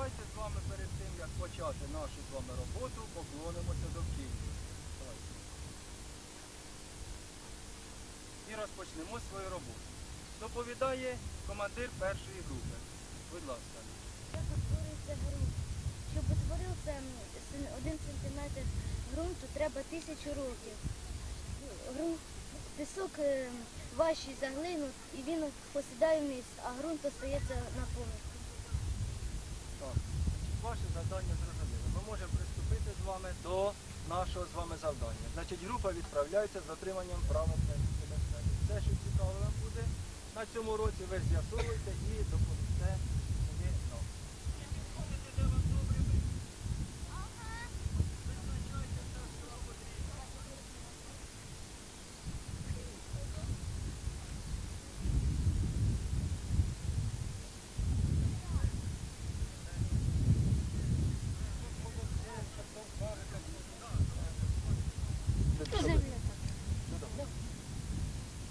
Давайте з вами перед тим, як почати нашу з вами роботу, поклонимося довкіллю. Давайте. І розпочнемо свою роботу. Доповідає командир першої групи. Будь ласка. Як утворюється ґрунт? Щоб утворився один сантиметр ґрунту, треба тисячу років. Грунт, пісок е, важчий за і він посідає вниз, а ґрунт остається на поверхні. Ваше завдання зрозуміло. Ми можемо приступити з вами до нашого з вами завдання. Значить, група відправляється з отриманням правил на безпеки. Все, що цікаво вам буде на цьому році, ви з'ясовуєте і доповісте собі нам. Підходите, де вам добре видно. Визначайте те, що вам потрібно.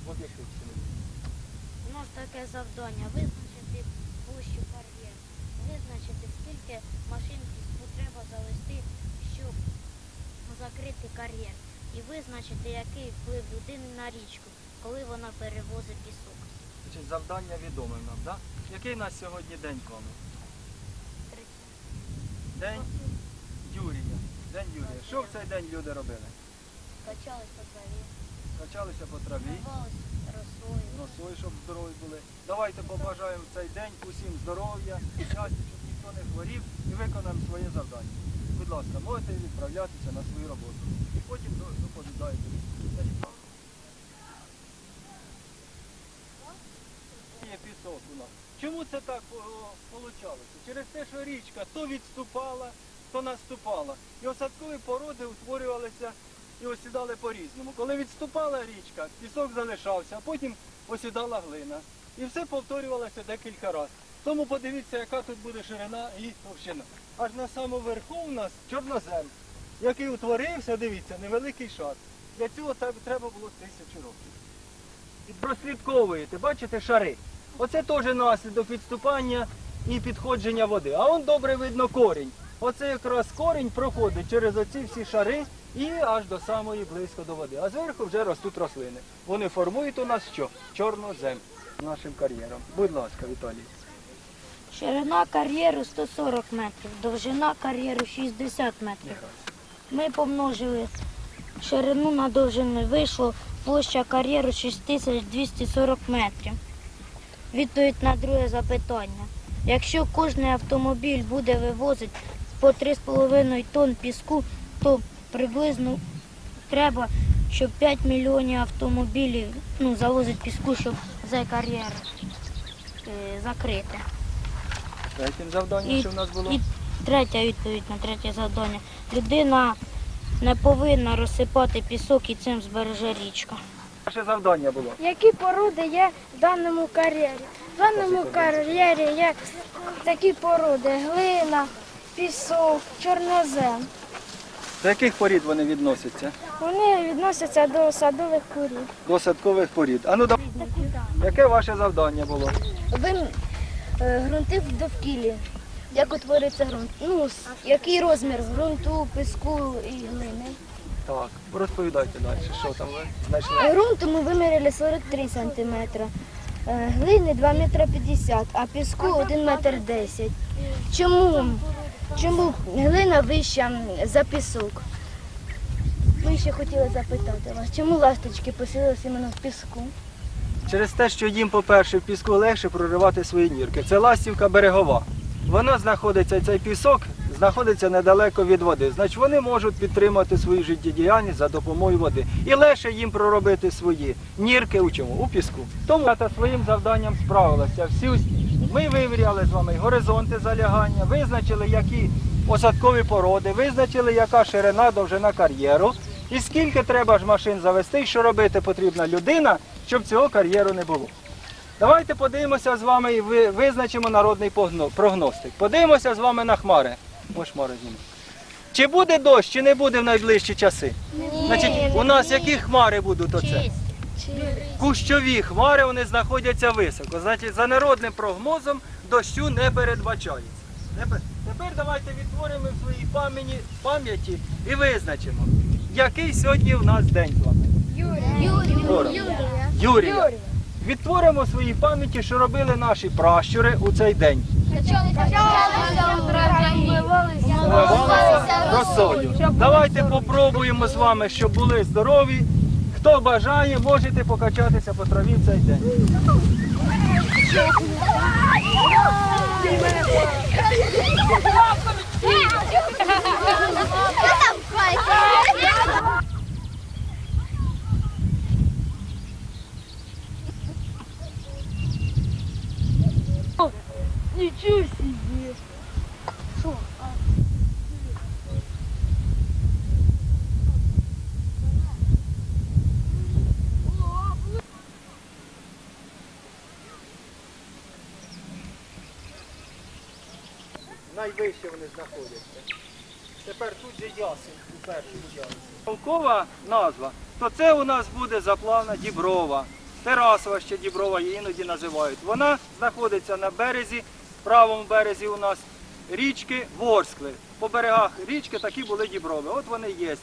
В об'єктив сьогодні. У нас таке завдання визначити площу кар'єр, визначити, скільки машин піску треба завести, щоб закрити кар'єр, і визначити, який вплив людини на річку, коли вона перевозить пісок. Значить, завдання відоме нам, так? Який у нас сьогодні день вами? День Юрія. День Юрія. Що в цей день люди робили? Качались по траві, Качалися по траві, росою. щоб здорові були. Давайте побажаємо цей день усім здоров'я, щастя, щоб ніхто не хворів і виконаємо своє завдання. Будь ласка, можете відправлятися на свою роботу. І потім до- доповідаєте. Є пісок у нас. Чому це так вийшло? Через те, що річка то відступала, то наступала. І осадкові породи утворювалися і осідали по-різному. Коли відступала річка, пісок залишався, а потім осідала глина. І все повторювалося декілька разів. Тому подивіться, яка тут буде ширина і товщина. Аж на самому верху у нас чорнозем, який утворився, дивіться, невеликий шар. Для цього треба було тисячу років. І прослідковуєте, бачите шари. Оце теж наслідок відступання і підходження води. А он добре видно корінь. Оце якраз корінь проходить через оці всі шари і аж до самої близько до води. А зверху вже ростуть рослини. Вони формують у нас що? Чорнозем нашим кар'єром. Будь ласка, Віталій. Ширина кар'єру 140 метрів, довжина кар'єру 60 метрів. Ми помножили ширину на довжину, вийшло площа кар'єру 6240 метрів. Відповідь на друге запитання. Якщо кожен автомобіль буде вивозити по 3,5 тонн піску, то приблизно треба, щоб 5 мільйонів автомобілів ну, завозить піску, щоб цей кар'єр е, закрити. Третім завданням, І- що в нас було? І третя відповідь на третє завдання. Людина не повинна розсипати пісок і цим збереже річка. Наше завдання було. Які породи є в даному кар'єрі? В даному кар'єрі є такі породи: глина, пісок, чорнозем. До яких порід вони відносяться? Вони відносяться до садових курів. До садкових порід. А ну да- яке ваше завдання було? Ви ґрунти в довкіллі. Як утворюється ґрунт? Ну, який розмір ґрунту, піску і глини? Так, розповідайте далі, що там ви знайшли. Ґрунту ми виміряли 43 сантиметри. Е, Глини 2 метри 50, а піску 1 метр 10. Чому, чому глина вища за пісок? Ми ще хотіли запитати вас, чому ласточки поселилися іменно в піску? Через те, що їм, по-перше, в піску легше проривати свої нірки. Це ластівка берегова. Вона знаходиться, цей пісок знаходиться недалеко від води. Значить, вони можуть підтримати свою життєдіяльність за допомогою води. І легше їм проробити свої нірки у чому? У піску. Тому та своїм завданням справилася. Всі. Ми виміряли з вами горизонти залягання, визначили, які осадкові породи, визначили, яка ширина, довжина кар'єру. І скільки треба ж машин завести, і що робити потрібна людина, щоб цього кар'єру не було. Давайте подивимося з вами і визначимо народний прогностик. Подивимося з вами на хмари. Ось хмари. Чи буде дощ, чи не буде в найближчі часи? Значить, у нас які хмари будуть оце? Кущові хмари вони знаходяться високо. Значить, за народним прогнозом дощу не передбачається. Тепер, давайте відтворимо в своїй пам'яті, пам'яті і визначимо, який сьогодні в нас день з вами. Юрія. Юрія. Відтворимо в своїй пам'яті, що робили наші пращури у цей день. Давайте попробуємо з вами, щоб були здорові. Хто бажає, можете покачатися по траві в цей день. Нічого собі. Найвище вони знаходяться. Тепер тут же ясен у першому ясен. Толкова назва, то це у нас буде заплавна Діброва. Терасова ще Діброва її іноді називають. Вона знаходиться на березі, правому березі у нас річки Ворскли. По берегах річки такі були діброви. От вони є.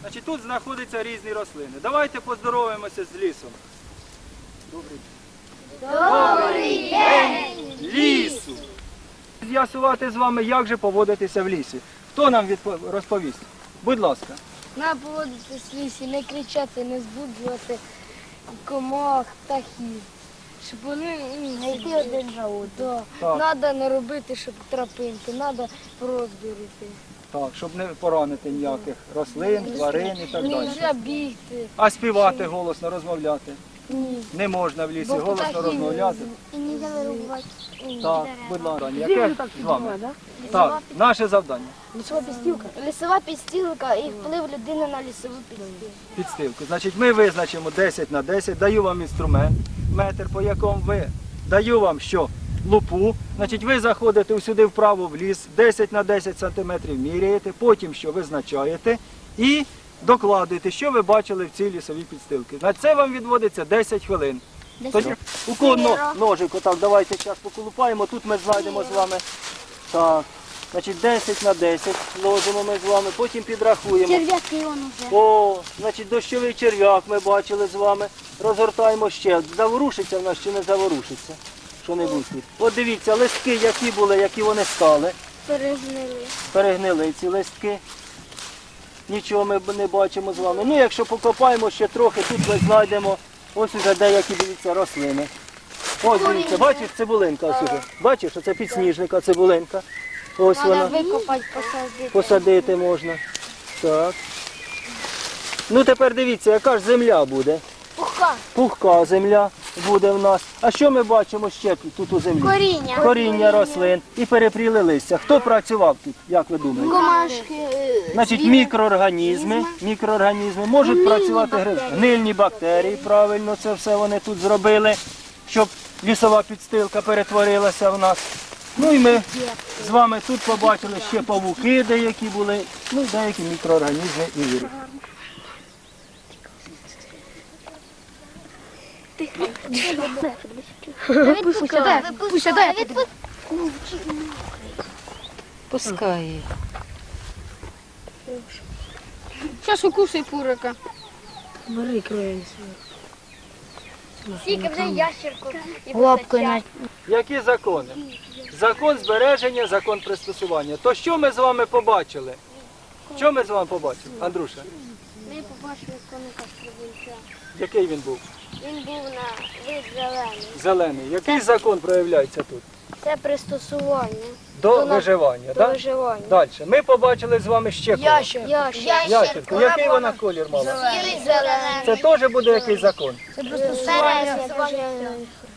Значить, тут знаходяться різні рослини. Давайте поздороваємося з лісом. Добрий Добрий день лісу! З'ясувати з вами, як же поводитися в лісі. Хто нам розповість? Будь ласка. Треба поводитись в лісі, не кричати, не збуджувати комах, птахів. Щоб вони не йти один за одним. Треба не робити, щоб тропинки, треба розбірити. Так, щоб не поранити ніяких рослин, тварин і так Не далі. можна бігти. А співати голосно, розмовляти. Ні. Не можна в лісі Бо голосно розмовляти. І не можна вирубати. Так, будь ласка, яке з вами? Так, наше завдання. Лісова підстілка. Лісова підстілка і вплив людини на лісову підстілку. Підстилку. Значить, ми визначимо 10 на 10, даю вам інструмент, метр, по якому ви даю вам що? Лупу. Значить, ви заходите сюди вправо в ліс, 10 на 10 сантиметрів міряєте, потім що визначаєте і докладуєте, що ви бачили в цій лісовій підстилці. На це вам відводиться 10 хвилин. Тоді, у кого но- ножик, отак, давайте зараз поколупаємо, тут ми знайдемо з вами. Так. Значить, 10 на 10 ложимо ми з вами, потім підрахуємо. Черв'яки воно вже. О, значить дощовий черв'як ми бачили з вами. Розгортаємо ще. Заворушиться в нас чи не заворушиться? Що-небудь тут. От дивіться, листки, які були, які вони стали. Перегнили. Перегнили ці листки. Нічого ми не бачимо з вами. Ну, якщо покопаємо ще трохи, тут ми знайдемо ось уже деякі, дивіться, рослини. Ось дивіться, бачиш, цибулинка ось уже. Бачиш, оце підсніжника цибулинка. Ось Треба вона. викопати, посадити. Посадити можна. Так. Ну тепер дивіться, яка ж земля буде. Пуха. Пухка земля буде в нас. А що ми бачимо ще тут, у землі? Коріння. Коріння рослин і перепріли листя. Хто працював тут, як ви думаєте? Комашки. Значить, мікроорганізми, мікроорганізми можуть працювати гри- гнильні бактерії, правильно це все вони тут зробили, щоб лісова підстилка перетворилася в нас. Ну і ми з вами тут побачили ще павуки деякі були, ну і деякі мікроорганізми і віри. Пуся, Пуся, дай. Пускай. Зараз укусай пурика. Бери крой. Тільки вже ящерку. І Лапкою на Які закони? Закон збереження, закон пристосування. То що ми з вами побачили? Що ми з вами побачили? Андруша, Ми побачили коника стрибунця. який він був? Він був на вид зелений. Зелений. Який закон проявляється тут? Це пристосування До До виживання, до так? виживання. Далі. Ми побачили з вами ще кого? Ящер. Ящерку. Який вона колір мала? Сірий зелений. Це теж буде який закон? Це пристосування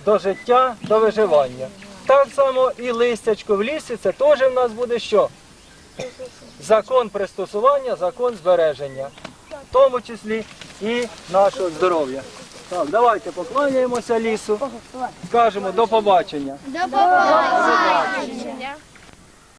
До життя, до виживання. Так само і листячко в лісі, це теж в нас буде що? Закон пристосування, закон збереження. В тому числі і нашого здоров'я. Так, давайте поклоняємося лісу, скажемо до побачення. До побачення.